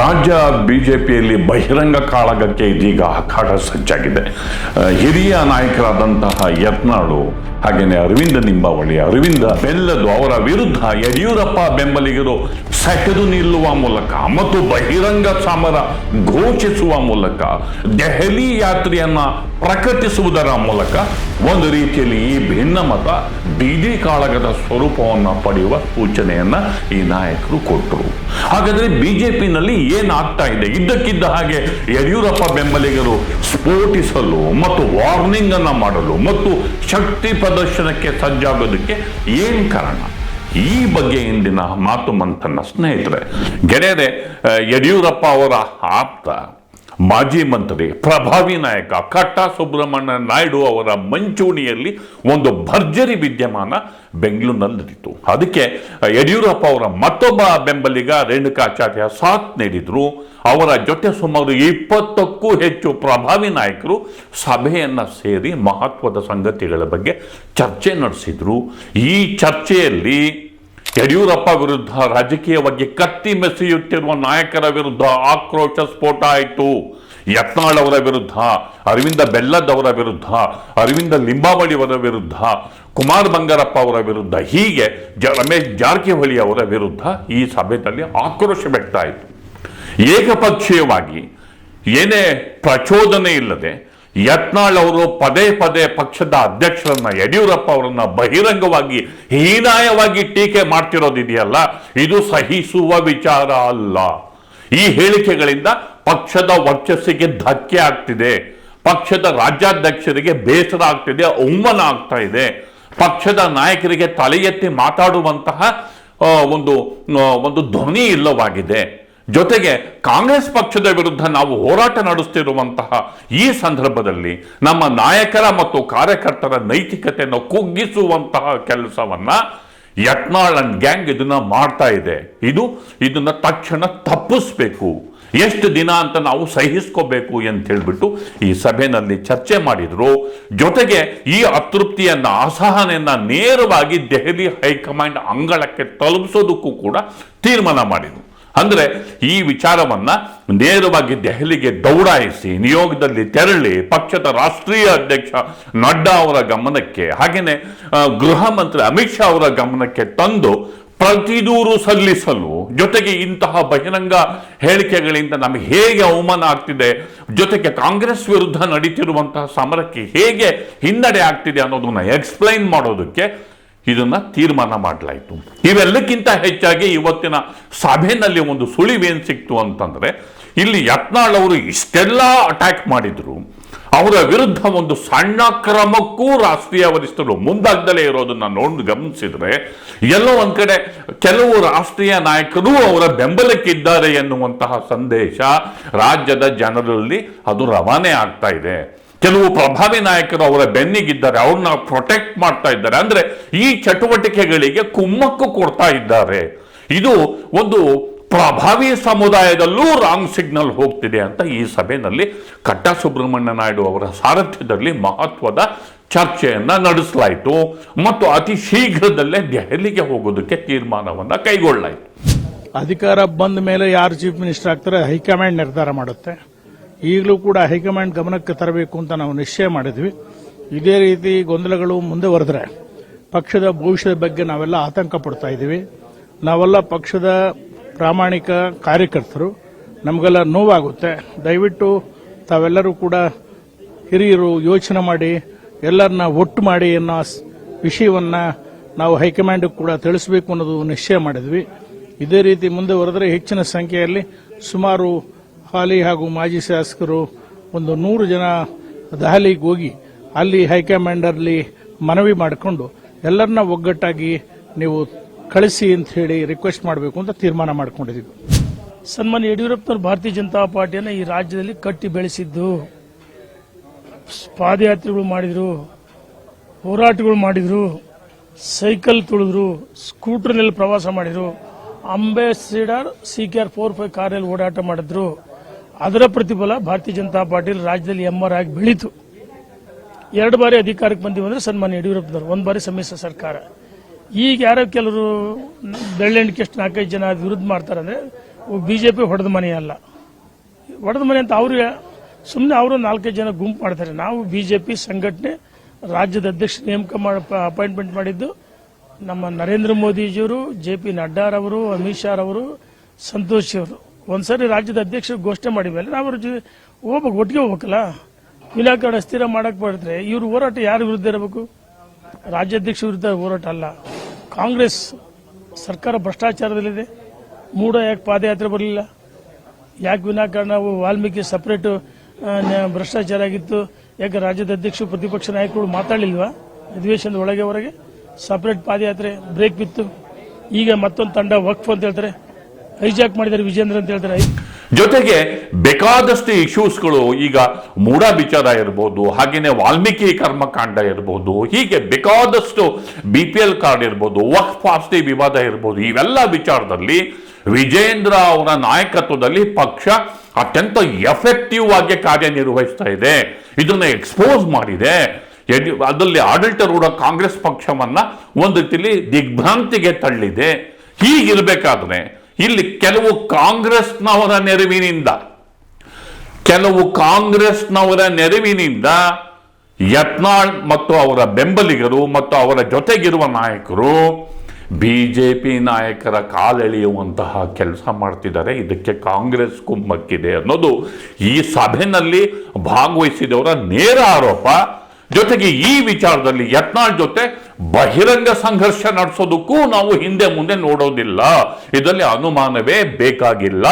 ರಾಜ್ಯ ಬಿಜೆಪಿಯಲ್ಲಿ ಬಹಿರಂಗ ಕಾಳಗಕ್ಕೆ ಇದೀಗ ಅಖಾಡ ಸಜ್ಜಾಗಿದೆ. ಹಿರಿಯ ನಾಯಕರಾದಂತಹ ಯತ್ನಾಳು ಹಾಗೆಯೇ ಅರವಿಂದ ನಿಂಬಾವಳಿ, ಅರವಿಂದ ಬೆಲ್ಲದು ಅವರ ವಿರುದ್ಧ ಯಡಿಯೂರಪ್ಪ ಬೆಂಬಲಿಗರು ಸೆಟೆದು ನಿಲ್ಲುವ ಮೂಲಕ ಮತ್ತು ಬಹಿರಂಗ ಸಮರ ಘೋಷಿಸುವ ಮೂಲಕ ದೆಹಲಿ ಯಾತ್ರೆಯನ್ನ ಪ್ರಕಟಿಸುವುದರ ಮೂಲಕ ಒಂದು ರೀತಿಯಲ್ಲಿ ಈ ಭಿನ್ನ ಮತ ಬೀದಿ ಕಾಳಗದ ಸ್ವರೂಪವನ್ನು ಪಡೆಯುವ ಸೂಚನೆಯನ್ನ ಈ ನಾಯಕರು ಕೊಟ್ಟರು. ಹಾಗಾದ್ರೆ ಬಿಜೆಪಿನಲ್ಲಿ ಏನಾಗ್ತಾ ಇದೆ? ಇದ್ದಕ್ಕಿದ್ದ ಹಾಗೆ ಯಡಿಯೂರಪ್ಪ ಬೆಂಬಲಿಗರು ಸ್ಫೋಟಿಸಲು ಮತ್ತು ವಾರ್ನಿಂಗ್ ಅನ್ನ ಮಾಡಲು ಮತ್ತು ಶಕ್ತಿ ಪ್ರದರ್ಶನಕ್ಕೆ ಸಜ್ಜಾಗೋದಕ್ಕೆ ಏನ್ ಕಾರಣ? ಈ ಬಗ್ಗೆ ಇಂದಿನ ಮಾತು ಮಂತನ್ನ ಸ್ನೇಹಿತರೆ. ಗೆಳೆಯರೆ ಯಡಿಯೂರಪ್ಪ ಅವರ ಆಪ್ತ ಮಾಜಿ ಮಂತ್ರಿ, ಪ್ರಭಾವಿ ನಾಯಕ ಕಟ್ಟ ಸುಬ್ರಹ್ಮಣ್ಯ ನಾಯ್ಡು ಅವರ ಮಂಚೂಣಿಯಲ್ಲಿ ಒಂದು ಭರ್ಜರಿ ವಿದ್ಯಮಾನ ಬೆಂಗಳೂರಿನಲ್ಲಿ ನಡೀತು ಅದಕ್ಕೆ ಯಡಿಯೂರಪ್ಪ ಅವರ ಮತ್ತೊಬ್ಬ ಬೆಂಬಲಿಗ ರೇಣುಕಾಚಾರ್ಯ ಸಾಥ್ ನೀಡಿದ್ರು. ಅವರ ಜೊತೆ ಸುಮಾರು ಇಪ್ಪತ್ತಕ್ಕೂ ಹೆಚ್ಚು ಪ್ರಭಾವಿ ನಾಯಕರು ಸಭೆಯನ್ನು ಸೇರಿ ಮಹತ್ವದ ಸಂಗತಿಗಳ ಬಗ್ಗೆ ಚರ್ಚೆ ನಡೆಸಿದ್ರು. ಈ ಚರ್ಚೆಯಲ್ಲಿ ಯಡಿಯೂರಪ್ಪ ವಿರುದ್ಧ ರಾಜಕೀಯವಾಗಿ ಕತ್ತಿ ಮೆಸೆಯುತ್ತಿರುವ ನಾಯಕರ ವಿರುದ್ಧ ಆಕ್ರೋಶ ಸ್ಫೋಟ ಆಯಿತು. ಯತ್ನಾಳ್ ಅವರ ವಿರುದ್ಧ, ಅರವಿಂದ ಬೆಲ್ಲದ್ ಅವರ ವಿರುದ್ಧ, ಅರವಿಂದ ಲಿಂಬಾವಳಿ ಅವರ ವಿರುದ್ಧ, ಕುಮಾರ್ ಬಂಗಾರಪ್ಪ ಅವರ ವಿರುದ್ಧ, ಹೀಗೆ ಜ, ರಮೇಶ್ ಜಾರಕಿಹೊಳಿ ಅವರ ವಿರುದ್ಧ ಈ ಸಭೆಯಲ್ಲಿ ಆಕ್ರೋಶ ವ್ಯಕ್ತ ಆಯಿತು. ಏಕಪಕ್ಷೀಯವಾಗಿ ಏನೇ ಪ್ರಚೋದನೆ ಇಲ್ಲದೆ ಯತ್ನಾಳ್ ಅವರು ಪದೇ ಪದೇ ಪಕ್ಷದ ಅಧ್ಯಕ್ಷರನ್ನ ಯಡಿಯೂರಪ್ಪ ಅವರನ್ನ ಬಹಿರಂಗವಾಗಿ ಹೀನಾಯವಾಗಿ ಟೀಕೆ ಮಾಡ್ತಿರೋದಿದೆಯಲ್ಲ ಇದು ಸಹಿಸುವ ವಿಚಾರ ಅಲ್ಲ. ಈ ಹೇಳಿಕೆಗಳಿಂದ ಪಕ್ಷದ ವರ್ಚಸ್ಸಿಗೆ ಧಕ್ಕೆ ಆಗ್ತಿದೆ. ಪಕ್ಷದ ರಾಜ್ಯಾಧ್ಯಕ್ಷರಿಗೆ ಬೇಸರ ಆಗ್ತಿದೆ, ಅವಮಾನ ಆಗ್ತಾ ಇದೆ. ಪಕ್ಷದ ನಾಯಕರಿಗೆ ತಲೆ ಎತ್ತಿ ಮಾತಾಡುವಂತಹ ಒಂದು ಒಂದು ಧ್ವನಿ ಇಲ್ಲವಾಗಿದೆ. ಜೊತೆಗೆ ಕಾಂಗ್ರೆಸ್ ಪಕ್ಷದ ವಿರುದ್ಧ ನಾವು ಹೋರಾಟ ನಡೆಸ್ತಿರುವಂತಹ ಈ ಸಂದರ್ಭದಲ್ಲಿ ನಮ್ಮ ನಾಯಕರ ಮತ್ತು ಕಾರ್ಯಕರ್ತರ ನೈತಿಕತೆಯನ್ನು ಕುಗ್ಗಿಸುವಂತಹ ಕೆಲಸವನ್ನ ಯತ್ನಾಳ್ ಅಂಡ್ ಗ್ಯಾಂಗ್ ಇದನ್ನ ಮಾಡ್ತಾ ಇದೆ. ಇದು ಇದನ್ನ ತಕ್ಷಣ ತಪ್ಪಿಸ್ಬೇಕು. ಎಷ್ಟು ದಿನ ಅಂತ ನಾವು ಸಹಿಸ್ಕೋಬೇಕು ಅಂತ ಹೇಳಿಬಿಟ್ಟು ಈ ಸಭೆಯಲ್ಲಿ ಚರ್ಚೆ ಮಾಡಿದ್ರು. ಜೊತೆಗೆ ಈ ಅತೃಪ್ತಿಯನ್ನ, ಅಸಹನೆಯನ್ನ ನೇರವಾಗಿ ದೆಹಲಿ ಹೈಕಮಾಂಡ್ ಅಂಗಳಕ್ಕೆ ತಲುಪಿಸೋದಕ್ಕೂ ಕೂಡ ತೀರ್ಮಾನ ಮಾಡಿದ್ರು. ಅಂದ್ರೆ ಈ ವಿಚಾರವನ್ನ ನೇರವಾಗಿ ದೆಹಲಿಗೆ ದೌಡಾಯಿಸಿ, ನಿಯೋಗದಲ್ಲಿ ತೆರಳಿ ಪಕ್ಷದ ರಾಷ್ಟ್ರೀಯ ಅಧ್ಯಕ್ಷ ನಡ್ಡಾ ಅವರ ಗಮನಕ್ಕೆ ಹಾಗೆಯೇ ಗೃಹ ಮಂತ್ರಿ ಅಮಿತ್ ಶಾ ಅವರ ಗಮನಕ್ಕೆ ತಂದು ಪ್ರತಿದೂರು ಸಲ್ಲಿಸಲು, ಜೊತೆಗೆ ಇಂತಹ ಬಹಿರಂಗ ಹೇಳಿಕೆಗಳಿಂದ ನಮಗೆ ಹೇಗೆ ಅವಮಾನ ಆಗ್ತಿದೆ, ಜೊತೆಗೆ ಕಾಂಗ್ರೆಸ್ ವಿರುದ್ಧ ನಡೀತಿರುವಂತಹ ಸಮರಕ್ಕೆ ಹೇಗೆ ಹಿನ್ನಡೆ ಆಗ್ತಿದೆ ಅನ್ನೋದನ್ನ ಎಕ್ಸ್ಪ್ಲೈನ್ ಮಾಡೋದಕ್ಕೆ ಇದನ್ನ ತೀರ್ಮಾನ ಮಾಡಲಾಯಿತು. ಇವೆಲ್ಲಕ್ಕಿಂತ ಹೆಚ್ಚಾಗಿ ಇವತ್ತಿನ ಸಭೆಯಲ್ಲಿ ಒಂದು ಸುಳಿವೇನ್ ಸಿಕ್ತು ಅಂತಂದ್ರೆ, ಇಲ್ಲಿ ಯತ್ನಾಳ್ ಅವರು ಇಷ್ಟೆಲ್ಲ ಅಟ್ಯಾಕ್ ಮಾಡಿದ್ರು. ಅವರ ವಿರುದ್ಧ ಒಂದು ಸಣ್ಣ ಕ್ರಮಕ್ಕೂ ರಾಷ್ಟ್ರೀಯ ವರಿಷ್ಠರು ಮುಂದಾಗ್ದಲೇ ಇರೋದನ್ನ ನೋಡಿ ಗಮನಿಸಿದ್ರೆ, ಎಲ್ಲೋ ಒಂದು ಕಡೆ ಕೆಲವು ರಾಷ್ಟ್ರೀಯ ನಾಯಕರು ಅವರ ಬೆಂಬಲಕ್ಕಿದ್ದಾರೆ ಎನ್ನುವಂತಹ ಸಂದೇಶ ರಾಜ್ಯದ ಜನರಲ್ಲಿ ಅದು ರವಾನೆ ಆಗ್ತಾ ಇದೆ. ಕೆಲವು ಪ್ರಭಾವಿ ನಾಯಕರು ಅವರ ಬೆನ್ನಿಗಿದ್ದಾರೆ, ಅವ್ರನ್ನ ಪ್ರೊಟೆಕ್ಟ್ ಮಾಡ್ತಾ ಇದ್ದಾರೆ. ಅಂದ್ರೆ ಈ ಚಟುವಟಿಕೆಗಳಿಗೆ ಕುಮ್ಮಕ್ಕು ಕೊಡ್ತಾ ಇದ್ದಾರೆ. ಇದು ಒಂದು ಪ್ರಭಾವಿ ಸಮುದಾಯದಲ್ಲೂ ರಾಂಗ್ ಸಿಗ್ನಲ್ ಹೋಗ್ತಿದೆ ಅಂತ ಈ ಸಭೆಯಲ್ಲಿ ಕಟ್ಟ ಸುಬ್ರಹ್ಮಣ್ಯ ನಾಯ್ಡು ಅವರ ಸಾರಥ್ಯದಲ್ಲಿ ಮಹತ್ವದ ಚರ್ಚೆಯನ್ನು ನಡೆಸಲಾಯಿತು. ಮತ್ತು ಅತಿ ಶೀಘ್ರದಲ್ಲೇ ದೆಹಲಿಗೆ ಹೋಗೋದಕ್ಕೆ ತೀರ್ಮಾನವನ್ನು ಕೈಗೊಳ್ಳಲಾಯಿತು. ಅಧಿಕಾರ ಬಂದ ಮೇಲೆ ಯಾರು ಚೀಫ್ ಮಿನಿಸ್ಟರ್ ಆಗ್ತಾರೆ, ಹೈಕಮಾಂಡ್ ನಿರ್ಧಾರ ಮಾಡುತ್ತೆ. ಈಗಲೂ ಕೂಡ ಹೈಕಮಾಂಡ್ ಗಮನಕ್ಕೆ ತರಬೇಕು ಅಂತ ನಾವು ನಿಶ್ಚಯ ಮಾಡಿದ್ವಿ. ಇದೇ ರೀತಿ ಗೊಂದಲಗಳು ಮುಂದುವರೆದ್ರೆ ಪಕ್ಷದ ಭವಿಷ್ಯದ ಬಗ್ಗೆ ನಾವೆಲ್ಲ ಆತಂಕ ಪಡ್ತಾ ಇದ್ದೀವಿ. ನಾವೆಲ್ಲ ಪಕ್ಷದ ಪ್ರಾಮಾಣಿಕ ಕಾರ್ಯಕರ್ತರು. ನಮಗೆಲ್ಲ ನೋವಾಗುತ್ತೆ. ದಯವಿಟ್ಟು ತಾವೆಲ್ಲರೂ ಕೂಡ ಹಿರಿಯರು ಯೋಚನೆ ಮಾಡಿ, ಎಲ್ಲರನ್ನ ಒಟ್ಟು ಮಾಡಿ ಅನ್ನೋ ವಿಷಯವನ್ನು ನಾವು ಹೈಕಮಾಂಡ್ ಕೂಡ ತಿಳಿಸಬೇಕು ಅನ್ನೋದು ನಿಶ್ಚಯ ಮಾಡಿದ್ವಿ. ಇದೇ ರೀತಿ ಮುಂದೆ ಹೊರದ್ರೆ ಹೆಚ್ಚಿನ ಸಂಖ್ಯೆಯಲ್ಲಿ ಸುಮಾರು ಹಾಲಿ ಹಾಗೂ ಮಾಜಿ ಶಾಸಕರು ಒಂದು ನೂರು ಜನ ದೆಹಲಿಗೆ ಹೋಗಿ ಅಲ್ಲಿ ಹೈಕಮಾಂಡಲ್ಲಿ ಮನವಿ ಮಾಡಿಕೊಂಡು ಎಲ್ಲರನ್ನ ಒಗ್ಗಟ್ಟಾಗಿ ನೀವು ಕಳಿಸಿ ಅಂತ ಹೇಳಿ ರಿಕ್ವೆಸ್ಟ್ ಮಾಡಬೇಕು ಅಂತ ತೀರ್ಮಾನ ಮಾಡ್ಕೊಂಡಿದ್ದೀವಿ. ಸನ್ಮಾನ್ಯ ಯಡಿಯೂರಪ್ಪನವರು ಭಾರತೀಯ ಜನತಾ ಪಾರ್ಟಿಯನ್ನು ಈ ರಾಜ್ಯದಲ್ಲಿ ಕಟ್ಟಿ ಬೆಳೆಸಿದ್ದು. ಪಾದಯಾತ್ರೆಗಳು ಮಾಡಿದರು, ಹೋರಾಟಗಳು ಮಾಡಿದರು, ಸೈಕಲ್ ತುಳಿದ್ರು, ಸ್ಕೂಟರ್ನಲ್ಲಿ ಪ್ರವಾಸ ಮಾಡಿದರು, ambassador, C K R four five ಕಾರಲ್ಲಿ ಓಡಾಟ ಮಾಡಿದ್ರು. ಅದರ ಪ್ರತಿಫಲ ಭಾರತೀಯ ಜನತಾ ಪಾರ್ಟಿ ರಾಜ್ಯದಲ್ಲಿ ಎಂ ಆರ್ ಆಗಿ ಬೆಳೀತು. ಎರಡು ಬಾರಿ ಅಧಿಕಾರಕ್ಕೆ ಬಂದಿವೆ ಅಂದ್ರೆ ಸನ್ಮಾನ್ಯ ಯಡಿಯೂರಪ್ಪನವರು, ಒಂದು ಬಾರಿ ಸಮ್ಮಿಶ್ರ ಸರ್ಕಾರ. ಈಗ ಯಾರೋ ಕೆಲವರು ಬೆಳ್ಳೆಣ್ಣಿಕೆ ಎಷ್ಟು ನಾಲ್ಕೈದು ಜನ ವಿರುದ್ಧ ಮಾಡ್ತಾರೆ ಅಂದ್ರೆ ಬಿಜೆಪಿ ಹೊಡೆದ ಮನೆ ಅಲ್ಲ. ಹೊಡೆದ ಮನೆ ಅಂತ ಅವ್ರಿಗೆ ಸುಮ್ಮನೆ ಅವರು ನಾಲ್ಕೈದು ಜನ ಗುಂಪು ಮಾಡ್ತಾರೆ. ನಾವು ಬಿಜೆಪಿ ಸಂಘಟನೆ ರಾಜ್ಯದ ಅಧ್ಯಕ್ಷ ನೇಮಕ ಮಾಡಿ, ಅಪಾಯಿಂಟ್ಮೆಂಟ್ ಮಾಡಿದ್ದು, ನಮ್ಮ ನರೇಂದ್ರ ಮೋದಿಜಿಯವರು, ಜೆ ಪಿ ನಡ್ಡಾರವರು, ಅಮಿತ್ ಶಾ ರವರು ಸಂತೋಷ್ ಅವರು. ಒಂದ್ಸರಿ ರಾಜ್ಯದ ಅಧ್ಯಕ್ಷರು ಘೋಷಣೆ ಮಾಡಿದ್ಮೇಲೆ ನಾವು ಅವ್ರ ಜೊತೆ ಹೋಗ್ಬೇಕು, ಒಟ್ಟಿಗೆ ಹೋಗ್ಬೇಕಲ್ಲ? ಇಲಾಖೆ ಸ್ಥಿರ ಮಾಡಕ್ ಮಾಡಿದ್ರೆ ಇವ್ರ ಹೋರಾಟ ಯಾರ ವಿರುದ್ಧ ಇರಬೇಕು? ರಾಜ್ಯಾಧ್ಯಕ್ಷ ವಿರುದ್ಧ ಹೋರಾಟ ಅಲ್ಲ. ಕಾಂಗ್ರೆಸ್ ಸರ್ಕಾರ ಭ್ರಷ್ಟಾಚಾರದಲ್ಲಿದೆ. ಮೂಡ ಯಾಕೆ ಪಾದಯಾತ್ರೆ ಬರಲಿಲ್ಲ? ಯಾಕೆ ವಿನಾಕಾರಣ ನಾವು ವಾಲ್ಮೀಕಿ ಸಪರೇಟ್ ಭ್ರಷ್ಟಾಚಾರ ಆಗಿತ್ತು? ಯಾಕೆ ರಾಜ್ಯದ ಅಧ್ಯಕ್ಷರು ಪ್ರತಿಪಕ್ಷ ನಾಯಕರು ಮಾತಾಡಲಿಲ್ವಾ? ಅಧಿವೇಶನದ ಒಳಗೆ ಹೊರಗೆ? ಸಪರೇಟ್ ಪಾದಯಾತ್ರೆ ಬ್ರೇಕ್ ಬಿತ್ತು. ಈಗ ಮತ್ತೊಂದು ತಂಡ ವಕ್ಫ್ ಅಂತ ಹೇಳ್ತಾರೆ. ಹೈಜಾಕ್ ಮಾಡಿದ್ದಾರೆ ವಿಜೇಂದ್ರ ಅಂತ ಹೇಳ್ತಾರೆ. ಜೊತೆಗೆ ಬೇಕಾದಷ್ಟು ಇಶ್ಯೂಸ್ಗಳು ಈಗ ಮೂಡ ವಿಚಾರ ಇರ್ಬೋದು, ಹಾಗೇನೆ ವಾಲ್ಮೀಕಿ ಕರ್ಮಕಾಂಡ ಇರ್ಬೋದು, ಹೀಗೆ ಬೇಕಾದಷ್ಟು ಬಿ ಪಿ ಎಲ್ ಕಾರ್ಡ್ ಇರ್ಬೋದು, ವಕ್ಫ್ ಆಸ್ತಿ ವಿವಾದ ಇರ್ಬೋದು, ಇವೆಲ್ಲ ವಿಚಾರದಲ್ಲಿ ವಿಜೇಂದ್ರ ಅವರ ನಾಯಕತ್ವದಲ್ಲಿ ಪಕ್ಷ ಅತ್ಯಂತ ಎಫೆಕ್ಟಿವ್ ಆಗಿ ಕಾರ್ಯನಿರ್ವಹಿಸ್ತಾ ಇದೆ. ಇದನ್ನು ಎಕ್ಸ್ಪೋಸ್ ಮಾಡಿದೆ. ಅದರಲ್ಲಿ ಆಡಳಿತಾರೂಢ ಕಾಂಗ್ರೆಸ್ ಪಕ್ಷವನ್ನ ಒಂದು ರೀತಿಯಲ್ಲಿ ದಿಗ್ಭ್ರಾಂತಿಗೆ ತಳ್ಳಿದೆ. ಹೀಗಿರಬೇಕಾದ್ರೆ ಇಲ್ಲಿ ಕೆಲವು ಕಾಂಗ್ರೆಸ್ನವರ ನೆರವಿನಿಂದ, ಕೆಲವು ಕಾಂಗ್ರೆಸ್ನವರ ನೆರವಿನಿಂದ ಯತ್ನಾಳ್ ಮತ್ತು ಅವರ ಬೆಂಬಲಿಗರು ಮತ್ತು ಅವರ ಜೊತೆಗಿರುವ ನಾಯಕರು ಬಿಜೆಪಿ ನಾಯಕರ ಕಾಲೆಳೆಯುವಂತಹ ಕೆಲಸ ಮಾಡ್ತಿದ್ದಾರೆ. ಇದಕ್ಕೆ ಕಾಂಗ್ರೆಸ್ ಕುಮ್ಮಕ್ಕಿದೆ ಅನ್ನೋದು ಈ ಸಭೆಯಲ್ಲಿ ಭಾಗವಹಿಸಿದವರ ನೇರ ಆರೋಪ. ಜೊತೆಗೆ ಈ ವಿಚಾರದಲ್ಲಿ ಯತ್ನಾಳ್ ಜೊತೆ ಬಹಿರಂಗ ಸಂಘರ್ಷ ನಡೆಸೋದಕ್ಕೂ ನಾವು ಹಿಂದೆ ಮುಂದೆ ನೋಡೋದಿಲ್ಲ. ಇದರಲ್ಲಿ ಅನುಮಾನವೇ ಬೇಕಾಗಿಲ್ಲ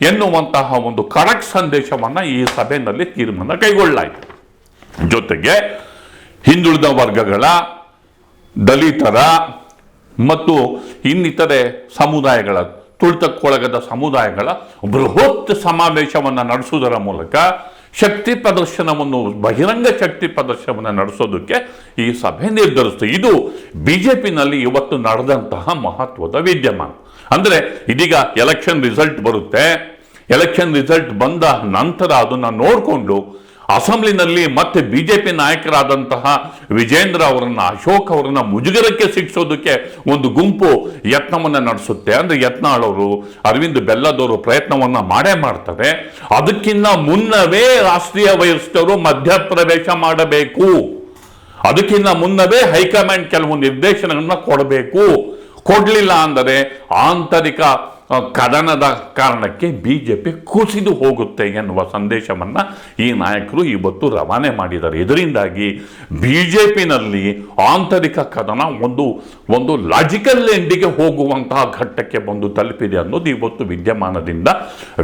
ಎನ್ನುವಂತಹ ಒಂದು ಕರೆಕ್ಟ್ ಸಂದೇಶವನ್ನ ಈ ಸಭೆಯಲ್ಲಿ ತೀರ್ಮಾನ ಕೈಗೊಳ್ಳಲಾಯಿತು. ಜೊತೆಗೆ ಹಿಂದುಳಿದ ವರ್ಗಗಳ, ದಲಿತರ ಮತ್ತು ಇನ್ನಿತರೆ ಸಮುದಾಯಗಳ, ತುಳಿತಕ್ಕೊಳಗದ ಸಮುದಾಯಗಳ ಬೃಹತ್ ಸಮಾವೇಶವನ್ನು ನಡೆಸುವುದರ ಮೂಲಕ ಶಕ್ತಿ ಪ್ರದರ್ಶನವನ್ನು, ಬಹಿರಂಗ ಶಕ್ತಿ ಪ್ರದರ್ಶನವನ್ನು ನಡೆಸೋದಕ್ಕೆ ಈ ಸಭೆ ನಿರ್ಧರಿಸಿತು. ಇದು ಬಿ ಜೆ ಪಿನಲ್ಲಿ ಇವತ್ತು ನಡೆದಂತಹ ಮಹತ್ವದ ವಿದ್ಯಮಾನ. ಅಂದರೆ ಇದೀಗ ಎಲೆಕ್ಷನ್ ರಿಸಲ್ಟ್ ಬರುತ್ತೆ. ಎಲೆಕ್ಷನ್ ರಿಸಲ್ಟ್ ಬಂದ ನಂತರ ಅದನ್ನು ನೋಡಿಕೊಂಡು ಅಸೆಂಬ್ಲಿನಲ್ಲಿ ಮತ್ತೆ ಬಿಜೆಪಿ ನಾಯಕರಾದಂತಹ ವಿಜೇಂದ್ರ ಅವರನ್ನ, ಅಶೋಕ್ ಅವರನ್ನ ಮುಜುಗರಕ್ಕೆ ಶಿಕ್ಷೋದಕ್ಕೆ ಒಂದು ಗುಂಪು ಯತ್ನವನ್ನ ನಡೆಸುತ್ತೆ. ಅಂದ್ರೆ ಯತ್ನಾಳ್ ಅವರು ಅರವಿಂದ್ ಬೆಲ್ಲದವರು ಪ್ರಯತ್ನವನ್ನ ಮಾಡೇ ಮಾಡ್ತಾರೆ. ಅದಕ್ಕಿಂತ ಮುನ್ನವೇ ರಾಷ್ಟ್ರೀಯ ವಯಸ್ಕರು ಮಧ್ಯಪ್ರವೇಶ ಮಾಡಬೇಕು. ಅದಕ್ಕಿಂತ ಮುನ್ನವೇ ಹೈಕಮಾಂಡ್ ಕೆಲವು ನಿರ್ದೇಶನಗಳನ್ನ ಕೊಡಬೇಕು. ಕೊಡಲಿಲ್ಲ ಅಂದರೆ ಆಂತರಿಕ ಕದನದ ಕಾರಣಕ್ಕೆ ಬಿ ಜೆ ಪಿ ಕುಸಿದು ಹೋಗುತ್ತೆ ಎನ್ನುವ ಸಂದೇಶವನ್ನು ಈ ನಾಯಕರು ಇವತ್ತು ರವಾನೆ ಮಾಡಿದ್ದಾರೆ. ಇದರಿಂದಾಗಿ ಬಿ ಜೆ ಪಿನಲ್ಲಿ ಆಂತರಿಕ ಕದನ ಒಂದು ಒಂದು ಲಾಜಿಕಲ್ ಎಂಡಿಗೆ ಹೋಗುವಂತಹ ಘಟ್ಟಕ್ಕೆ ಬಂದು ತಲುಪಿದೆ ಅನ್ನೋದು ಇವತ್ತು ವಿದ್ಯಮಾನದಿಂದ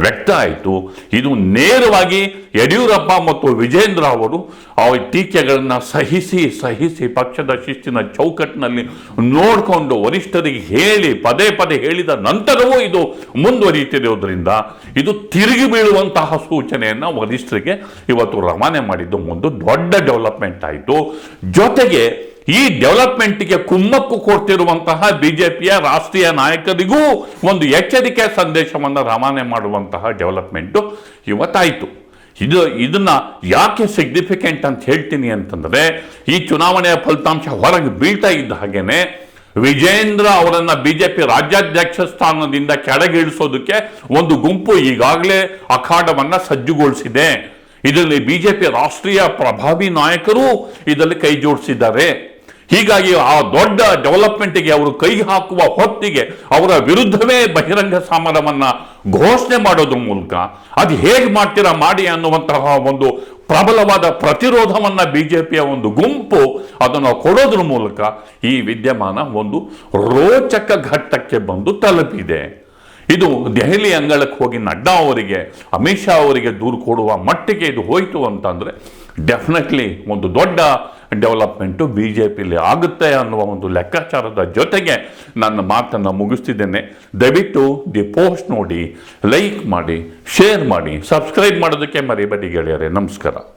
ವ್ಯಕ್ತ ಆಯಿತು. ಇದು ನೇರವಾಗಿ ಯಡಿಯೂರಪ್ಪ ಮತ್ತು ವಿಜೇಂದ್ರ ಅವರು ಆ ಟೀಕೆಗಳನ್ನು ಸಹಿಸಿ ಸಹಿಸಿ ಪಕ್ಷದ ಶಿಸ್ತಿನ ಚೌಕಟ್ಟಿನಲ್ಲಿ ನೋಡಿಕೊಂಡು ವರಿಷ್ಠರಿಗೆ ಹೇಳಿ, ಪದೇ ಪದೇ ಹೇಳಿದ ನಂತರವೂ ಇದು ಮುಂದುವರಿಯುತ್ತಿರುವುದರಿಂದ ಇದು ತಿರುಗಿ ಬೀಳುವಂತಹ ಸೂಚನೆಯನ್ನು ವರಿಷ್ಠರಿಗೆ ಇವತ್ತು ರವಾನೆ ಮಾಡಿದ್ದು ಒಂದು ದೊಡ್ಡ ಡೆವಲಪ್ಮೆಂಟ್ ಆಯಿತು. ಜೊತೆಗೆ ಈ ಡೆವಲಪ್ಮೆಂಟ್ಗೆ ಕುಮ್ಮಕ್ಕು ಕೊಡ್ತಿರುವಂತಹ ಬಿಜೆಪಿಯ ರಾಷ್ಟ್ರೀಯ ನಾಯಕರಿಗೂ ಒಂದು ಎಚ್ಚರಿಕೆ ಸಂದೇಶವನ್ನು ರವಾನೆ ಮಾಡುವಂತಹ ಡೆವಲಪ್ಮೆಂಟು ಇವತ್ತಾಯಿತು. ಇದು, ಇದನ್ನ ಯಾಕೆ ಸಿಗ್ನಿಫಿಕೆಂಟ್ ಅಂತ ಹೇಳ್ತೀನಿ ಅಂತಂದ್ರೆ ಈ ಚುನಾವಣೆಯ ಫಲಿತಾಂಶ ಹೊರಗೆ ಬೀಳ್ತಾ ಇದ್ದ ಹಾಗೇನೆ ವಿಜೇಂದ್ರ ಅವರನ್ನ ಬಿಜೆಪಿ ರಾಜ್ಯಾಧ್ಯಕ್ಷ ಸ್ಥಾನದಿಂದ ಕೆಳಗಿಳಿಸೋದಕ್ಕೆ ಒಂದು ಗುಂಪು ಈಗಾಗಲೇ ಅಖಾಡವನ್ನ ಸಜ್ಜುಗೊಳಿಸಿದೆ. ಇದರಲ್ಲಿ ಬಿಜೆಪಿ ರಾಷ್ಟ್ರೀಯ ಪ್ರಭಾವಿ ನಾಯಕರು ಇದರಲ್ಲಿ ಕೈ ಜೋಡಿಸಿದ್ದಾರೆ. ಹೀಗಾಗಿ ಆ ದೊಡ್ಡ ಡೆವಲಪ್ಮೆಂಟ್ಗೆ ಅವರು ಕೈ ಹಾಕುವ ಹೊತ್ತಿಗೆ ಅವರ ವಿರುದ್ಧವೇ ಬಹಿರಂಗ ಸಮರವನ್ನ ಘೋಷಣೆ ಮಾಡೋದ್ರ ಮೂಲಕ ಅದು ಹೇಗೆ ಮಾಡ್ತೀರಾ ಮಾಡಿ ಅನ್ನುವಂತಹ ಒಂದು ಪ್ರಬಲವಾದ ಪ್ರತಿರೋಧವನ್ನು ಬಿ ಜೆ ಪಿಯ ಒಂದು ಗುಂಪು ಅದನ್ನು ಕೊಡೋದ್ರ ಮೂಲಕ ಈ ವಿದ್ಯಮಾನ ಒಂದು ರೋಚಕ ಘಟ್ಟಕ್ಕೆ ಬಂದು ತಲುಪಿದೆ. ಇದು ದೆಹಲಿ ಅಂಗಳಕ್ಕೆ ಹೋಗಿ ನಡ್ಡಾ ಅವರಿಗೆ ಅಮಿತ್ ಶಾ ಅವರಿಗೆ ದೂರು ಕೊಡುವ ಮಟ್ಟಿಗೆ ಇದು ಹೋಯಿತು ಅಂತಂದರೆ ಡೆಫಿನೆಟ್ಲಿ ಒಂದು ದೊಡ್ಡ ಡೆವಲಪ್ಮೆಂಟು ಬಿ ಜೆ ಪಿಲಿ ಆಗುತ್ತೆ ಅನ್ನುವ ಒಂದು ಲೆಕ್ಕಾಚಾರದ ಜೊತೆಗೆ ನನ್ನ ಮಾತನ್ನು ಮುಗಿಸ್ತಿದ್ದೇನೆ. ದಯವಿಟ್ಟು ದಿ ಪೋಸ್ಟ್ ನೋಡಿ, ಲೈಕ್ ಮಾಡಿ, ಶೇರ್ ಮಾಡಿ, ಸಬ್ಸ್ಕ್ರೈಬ್ ಮಾಡೋದಕ್ಕೆ ಮರಿಬೇಡಿ ಗೆಳೆಯರೆ. ನಮಸ್ಕಾರ.